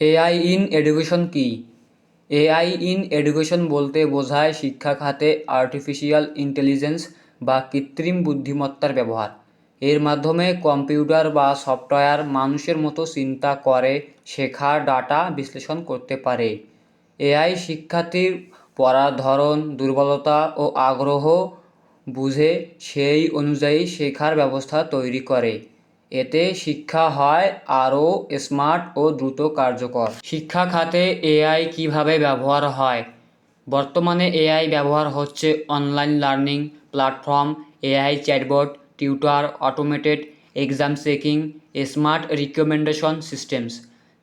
AI in education কি? AI in education বলতে বোঝায় শিক্ষা খাতে আর্টিফিশিয়াল ইন্টেলিজেন্স বা কৃত্রিম বুদ্ধিমত্তার ব্যবহার। এর মাধ্যমে কম্পিউটার বা সফটওয়্যার মানুষের মতো চিন্তা করে, শেখা, ডাটা বিশ্লেষণ করতে পারে। এআই শিক্ষার্থীর পড়ার ধরন, দুর্বলতা ও আগ্রহ বুঝে সেই অনুযায়ী শেখার ব্যবস্থা তৈরি করে। এতে শিক্ষা হয় আরও স্মার্ট ও দ্রুত কার্যকর। শিক্ষা খাতে এআই কীভাবে ব্যবহার হয়? বর্তমানে এআই ব্যবহার হচ্ছে online learning platform, AI chatbot, tutor, automated exam checking, smart recommendation systems.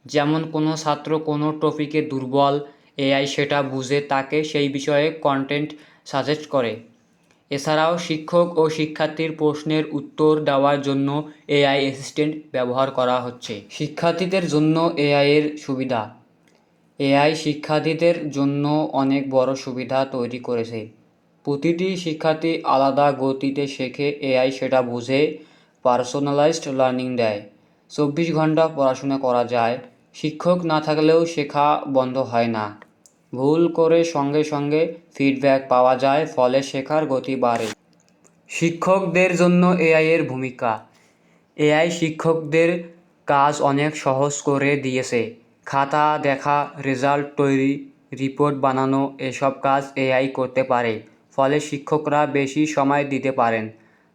যেমন কোনো ছাত্র কোনো টপিকে দুর্বল এআই সেটা বুঝে তাকে সেই বিষয়ে কন্টেন্ট সাজেস্ট করে। এছাড়াও শিক্ষক ও শিক্ষার্থীর প্রশ্নের উত্তর দেওয়ার জন্য এআই অ্যাসিস্ট্যান্ট ব্যবহার করা হচ্ছে। শিক্ষার্থীদের জন্য এআই এর সুবিধা। এআই শিক্ষার্থীদের জন্য অনেক বড় সুবিধা তৈরি করেছে। প্রতিটি শিক্ষার্থী আলাদা গতিতে শেখে এআই সেটা বুঝে পার্সোনালাইজড লার্নিং দেয়। চব্বিশ ঘণ্টা পড়াশোনা করা যায়। শিক্ষক না থাকলেও শেখা বন্ধ হয় না। ভুল করে সঙ্গে সঙ্গে ফিডব্যাক পাওয়া যায়, ফলে শেখার গতি বাড়ে। শিক্ষকদের জন্য এআই এর ভূমিকা। এআই শিক্ষকদের কাজ অনেক সহজ করে দিয়েছে। খাতা দেখা রেজাল্ট তৈরি রিপোর্ট বানানো, এসব কাজ এআই করতে পারে, ফলে শিক্ষকরা বেশি সময় দিতে পারেন।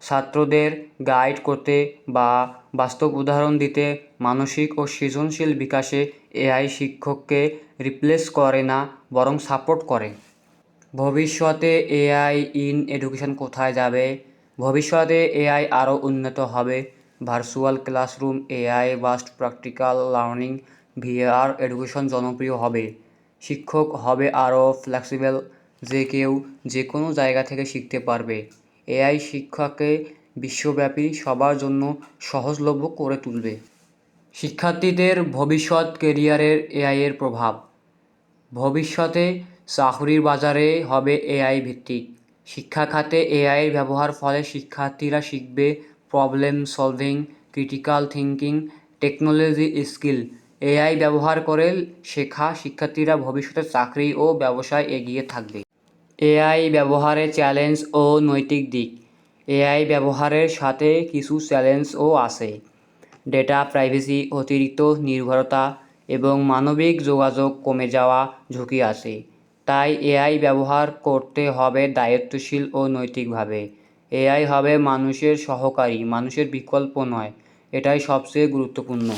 ছাত্রদের গাইড করতে বা বাস্তব উদাহরণ দিতে মানসিক ও সৃজনশীল বিকাশে এআই শিক্ষককে রিপ্লেস করে না, বরং সাপোর্ট করে। ভবিষ্যতে এআই ইন এডুকেশন কোথায় যাবে? ভবিষ্যতে এআই আরও উন্নত হবে। Virtual classroom AI based practical learning VR education জনপ্রিয় হবে। শিক্ষক হবে আরও ফ্লেক্সিবল যে কেউ যে কোনো জায়গা থেকে শিখতে পারবে। এআই শিক্ষাকে বিশ্বব্যাপী সবার জন্য সহজলভ্য করে তুলবে। শিক্ষার্থীদের ভবিষ্যৎ কেরিয়ারের এআইয়ের প্রভাব। ভবিষ্যতে চাকরির বাজারে হবে এআই ভিত্তিক। শিক্ষা খাতে এআই এর ব্যবহার ফলে শিক্ষার্থীরা শিখবে problem solving critical thinking technology skill AI ব্যবহার করে শেখা শিক্ষার্থীরা ভবিষ্যতে চাকরি ও ব্যবসায় এগিয়ে থাকবে। এআই ব্যবহারে চ্যালেঞ্জ ও নৈতিক দিক। এআই ব্যবহারের সাথে কিছু চ্যালেঞ্জও আছে। ডেটা প্রাইভেসি, অতিরিক্ত নির্ভরতা এবং মানবিক যোগাযোগ কমে যাওয়া ঝুঁকি আছে। তাই এআই ব্যবহার করতে হবে দায়িত্বশীল ও নৈতিকভাবে। এআই হবে মানুষের সহকারী, মানুষের বিকল্প নয়। এটাই সবচেয়ে গুরুত্বপূর্ণ।